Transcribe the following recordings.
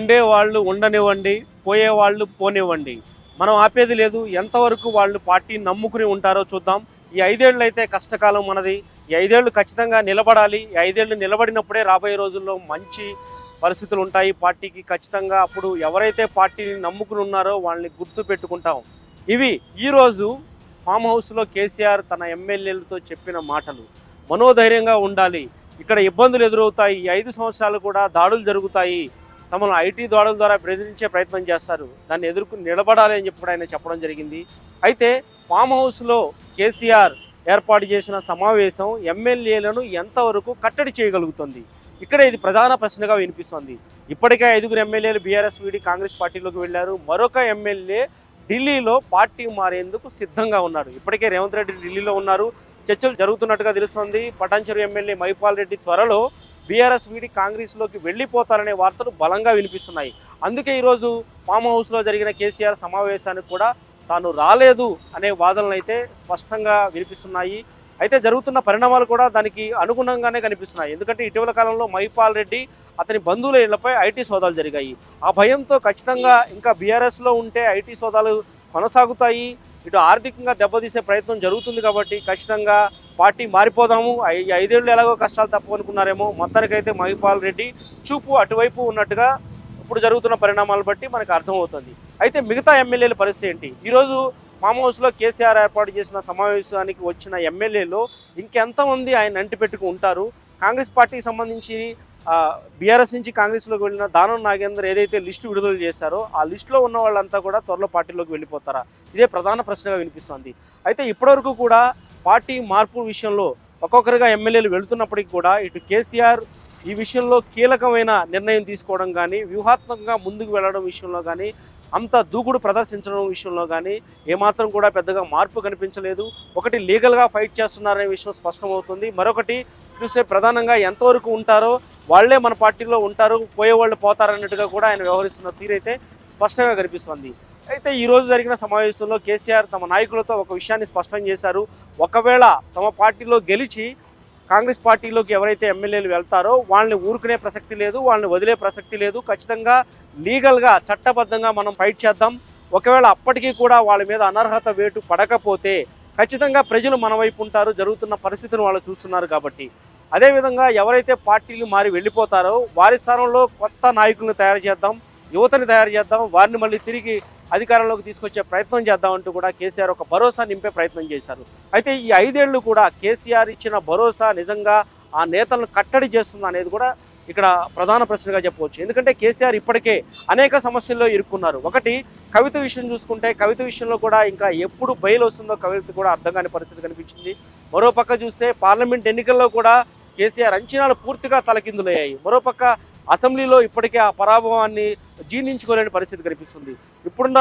ఉండేవాళ్ళు ఉండనివ్వండి పోయేవాళ్ళు పోనివ్వండి. మనం ఆపేది లేదు. ఎంతవరకు వాళ్ళు పార్టీ నమ్ముకుని ఉంటారో చూద్దాం. ఈ ఐదేళ్ళు అయితే కష్టకాలం మనది. ఈ ఐదేళ్ళు ఖచ్చితంగా నిలబడాలి. ఈ ఐదేళ్ళు నిలబడినప్పుడే రాబోయే రోజుల్లో మంచి పరిస్థితులు ఉంటాయి. పార్టీకి ఖచ్చితంగా అప్పుడు ఎవరైతే పార్టీని నమ్ముకుని ఉన్నారో వాళ్ళని గుర్తు పెట్టుకుంటాం. ఇవి ఈరోజు ఫామ్ హౌస్లో కేసీఆర్ తన ఎమ్మెల్యేలతో చెప్పిన మాటలు. మనోధైర్యంగా ఉండాలి. ఇక్కడ ఇబ్బందులు ఎదురవుతాయి. ఈ ఐదు సంవత్సరాలు కూడా దాడులు జరుగుతాయి. తమను ఐటీ దాడుల ద్వారా బెదిరించే ప్రయత్నం చేస్తారు. దాన్ని ఎదుర్కొని నిలబడాలి అని చెప్పి ఆయన చెప్పడం జరిగింది. అయితే ఫామ్ హౌస్లో కేసీఆర్ ఏర్పాటు చేసిన సమావేశం ఎమ్మెల్యేలను ఎంతవరకు కట్టడి చేయగలుగుతుంది? ఇక్కడ ఇది ప్రధాన ప్రశ్నగా వినిపిస్తోంది. ఇప్పటికే ఐదుగురు ఎమ్మెల్యేలు బీఆర్ఎస్ వీడి కాంగ్రెస్ పార్టీలోకి వెళ్ళారు. మరొక ఎమ్మెల్యే ఢిల్లీలో పార్టీ మారేందుకు సిద్ధంగా ఉన్నారు. ఇప్పటికే రేవంత్ రెడ్డి ఢిల్లీలో ఉన్నారు. చర్చలు జరుగుతున్నట్టుగా తెలుస్తోంది. పటాన్చెరు ఎమ్మెల్యే మైపాల్ రెడ్డి త్వరలో బీఆర్ఎస్ వీడి కాంగ్రెస్లోకి వెళ్ళిపోతారనే వార్తలు బలంగా వినిపిస్తున్నాయి. అందుకే ఈరోజు ఫామ్ హౌస్లో జరిగిన కేసీఆర్ సమావేశానికి కూడా తాను రాలేదు అనే వాదనలు అయితే స్పష్టంగా వినిపిస్తున్నాయి. అయితే జరుగుతున్న పరిణామాలు కూడా దానికి అనుగుణంగానే కనిపిస్తున్నాయి. ఎందుకంటే ఇటీవల కాలంలో మహిపాల్ రెడ్డి అతని బంధువుల ఇళ్ళపై ఐటీ సోదాలు జరిగాయి. ఆ భయంతో ఖచ్చితంగా ఇంకా బీఆర్ఎస్లో ఉంటే ఐటీ సోదాలు కొనసాగుతాయి. ఇటు ఆర్థికంగా దెబ్బతీసే ప్రయత్నం జరుగుతుంది కాబట్టి ఖచ్చితంగా పార్టీ మారిపోదాము. ఐ- ఈ ఐదేళ్ళు ఎలాగో కష్టాలు తప్పనుకున్నారేమో మొత్తానికైతే మహిపాల్ రెడ్డి చూపు అటువైపు ఉన్నట్టుగా ఇప్పుడు జరుగుతున్న పరిణామాలు బట్టి మనకు అర్థమవుతుంది. అయితే మిగతా ఎమ్మెల్యేల పరిస్థితి ఏంటి? ఈరోజు ఫామ్ హౌస్లో కేసీఆర్ ఏర్పాటు చేసిన సమావేశానికి వచ్చిన ఎమ్మెల్యేలు ఇంకెంతమంది ఆయన అంటిపెట్టుకు ఉంటారు? కాంగ్రెస్ పార్టీకి సంబంధించి బీఆర్ఎస్ నుంచి కాంగ్రెస్లోకి వెళ్ళిన దానం నాగేందర్ ఏదైతే లిస్టు విడుదల చేశారో ఆ లిస్టులో ఉన్న వాళ్ళంతా కూడా త్వరలో పార్టీలోకి వెళ్ళిపోతారా? ఇదే ప్రధాన ప్రశ్నగా వినిపిస్తోంది. అయితే ఇప్పటివరకు కూడా పార్టీ మార్పు విషయంలో ఒక్కొక్కరిగా ఎమ్మెల్యేలు వెళుతున్నప్పటికీ కూడా ఇటు కేసీఆర్ ఈ విషయంలో కీలకమైన నిర్ణయం తీసుకోవడం కానీ వ్యూహాత్మకంగా ముందుకు వెళ్ళడం విషయంలో కానీ అంత దూకుడు ప్రదర్శించడం విషయంలో కానీ ఏమాత్రం కూడా పెద్దగా మార్పు కనిపించలేదు. ఒకటి లీగల్గా ఫైట్ చేస్తున్నారనే విషయం స్పష్టమవుతుంది. మరొకటి చూస్తే ప్రధానంగా ఎంతవరకు ఉంటారో వాళ్ళే మన పార్టీలో ఉంటారు పోయేవాళ్ళు పోతారన్నట్టుగా కూడా ఆయన వ్యవహరిస్తున్న తీరైతే స్పష్టంగా కనిపిస్తుంది. అయితే ఈరోజు జరిగిన సమావేశంలో కేసీఆర్ తమ నాయకులతో ఒక విషయాన్ని స్పష్టం చేశారు. ఒకవేళ తమ పార్టీలో గెలిచి కాంగ్రెస్ పార్టీలోకి ఎవరైతే ఎమ్మెల్యేలు వెళ్తారో వాళ్ళని ఊరుకునే ప్రసక్తి లేదు వాళ్ళని వదిలే ప్రసక్తి లేదు. ఖచ్చితంగా లీగల్గా చట్టబద్ధంగా మనం ఫైట్ చేద్దాం. ఒకవేళ అప్పటికీ కూడా వాళ్ళ మీద అనర్హత వేటు పడకపోతే ఖచ్చితంగా ప్రజలు మన వైపు ఉంటారు జరుగుతున్న పరిస్థితిని వాళ్ళు చూస్తున్నారు కాబట్టి. అదేవిధంగా ఎవరైతే పార్టీలు మారి వెళ్ళిపోతారో వారి స్థానంలో కొత్త నాయకులను తయారు చేద్దాం. యువతని తయారు చేద్దాం వారిని మళ్ళీ తిరిగి అధికారంలోకి తీసుకొచ్చే ప్రయత్నం చేద్దాం అంటూ కూడా కేసీఆర్ ఒక భరోసా నింపే ప్రయత్నం చేశారు. అయితే ఈ ఐదేళ్ళు కూడా కేసీఆర్ ఇచ్చిన భరోసా నిజంగా ఆ నేతలను కట్టడి చేస్తుంది అనేది కూడా ఇక్కడ ప్రధాన ప్రశ్నగా చెప్పవచ్చు. ఎందుకంటే కేసీఆర్ ఇప్పటికే అనేక సమస్యల్లో ఇరుక్కున్నారు. ఒకటి కవిత విషయం చూసుకుంటే కవిత విషయంలో కూడా ఇంకా ఎప్పుడు బయలు వస్తుందో కవిత కూడా అర్థం కాని పరిస్థితి కనిపించింది. మరోపక్క చూస్తే పార్లమెంట్ ఎన్నికల్లో కూడా కేసీఆర్ అంచనాలు పూర్తిగా తలకిందులయ్యాయి. మరోపక్క అసెంబ్లీలో ఇప్పటికే ఆ పరాభవాన్ని జీర్ణించుకోలేని పరిస్థితి కనిపిస్తుంది. ఇప్పుడున్న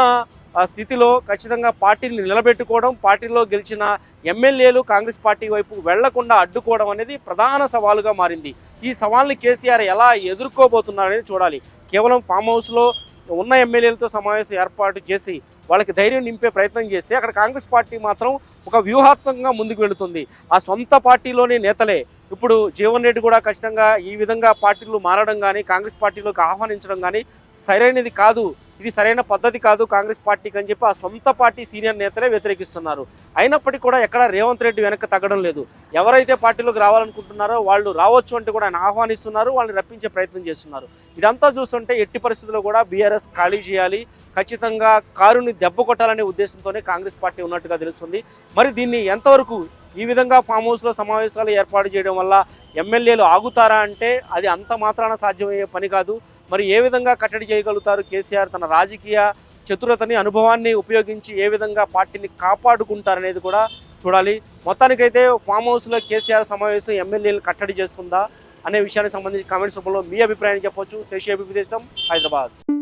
ఆ స్థితిలో ఖచ్చితంగా పార్టీని నిలబెట్టుకోవడం పార్టీలో గెలిచిన ఎమ్మెల్యేలు కాంగ్రెస్ పార్టీ వైపు వెళ్ళకుండా అడ్డుకోవడం అనేది ప్రధాన సవాలుగా మారింది. ఈ సవాల్ని కేసీఆర్ ఎలా ఎదుర్కోబోతున్నారనేది చూడాలి. కేవలం ఫామ్ హౌస్లో ఉన్న ఎమ్మెల్యేలతో సమావేశం ఏర్పాటు చేసి వాళ్ళకి ధైర్యం నింపే ప్రయత్నం చేసి అక్కడ కాంగ్రెస్ పార్టీ మాత్రం ఒక వ్యూహాత్మకంగా ముందుకు వెళుతుంది. ఆ సొంత పార్టీలోని నేతలే ఇప్పుడు జీవన్ రెడ్డి కూడా ఖచ్చితంగా ఈ విధంగా పార్టీలు మారడం కానీ కాంగ్రెస్ పార్టీలోకి ఆహ్వానించడం కానీ సరైనది కాదు. ఇది సరైన పద్ధతి కాదు కాంగ్రెస్ పార్టీకి అని చెప్పి ఆ సొంత పార్టీ సీనియర్ నేతలే వ్యతిరేకిస్తున్నారు. అయినప్పటికీ కూడా ఎక్కడ రేవంత్ రెడ్డి వెనక్కి తగ్గడం లేదు. ఎవరైతే పార్టీలోకి రావాలనుకుంటున్నారో వాళ్ళు రావచ్చు అంటే కూడా ఆయన ఆహ్వానిస్తున్నారు వాళ్ళని రప్పించే ప్రయత్నం చేస్తున్నారు. ఇదంతా చూస్తుంటే ఎట్టి పరిస్థితుల్లో కూడా బీఆర్ఎస్ ఖాళీ చేయాలి. ఖచ్చితంగా కారుని దెబ్బ కొట్టాలనే ఉద్దేశంతోనే కాంగ్రెస్ పార్టీ ఉన్నట్టుగా తెలుస్తుంది. మరి దీన్ని ఎంతవరకు ఈ విధంగా ఫామ్ హౌస్లో సమావేశాలు ఏర్పాటు చేయడం వల్ల ఎమ్మెల్యేలు ఆగుతారా అంటే అది అంత మాత్రాన సాధ్యమయ్యే పని కాదు. మరి ఏ విధంగా కట్టడి చేయగలుగుతారు కేసీఆర్ తన రాజకీయ చతురతని అనుభవాన్ని ఉపయోగించి ఏ విధంగా పార్టీని కాపాడుకుంటారనేది కూడా చూడాలి. మొత్తానికైతే ఫామ్ హౌస్లో కేసీఆర్ సమావేశం ఎమ్మెల్యేలు కట్టడి చేస్తుందా అనే విషయానికి సంబంధించి కామెంట్స్ రూపంలో మీ అభిప్రాయాన్ని చెప్పొచ్చు. శేషి అభిప్రాయం హైదరాబాద్.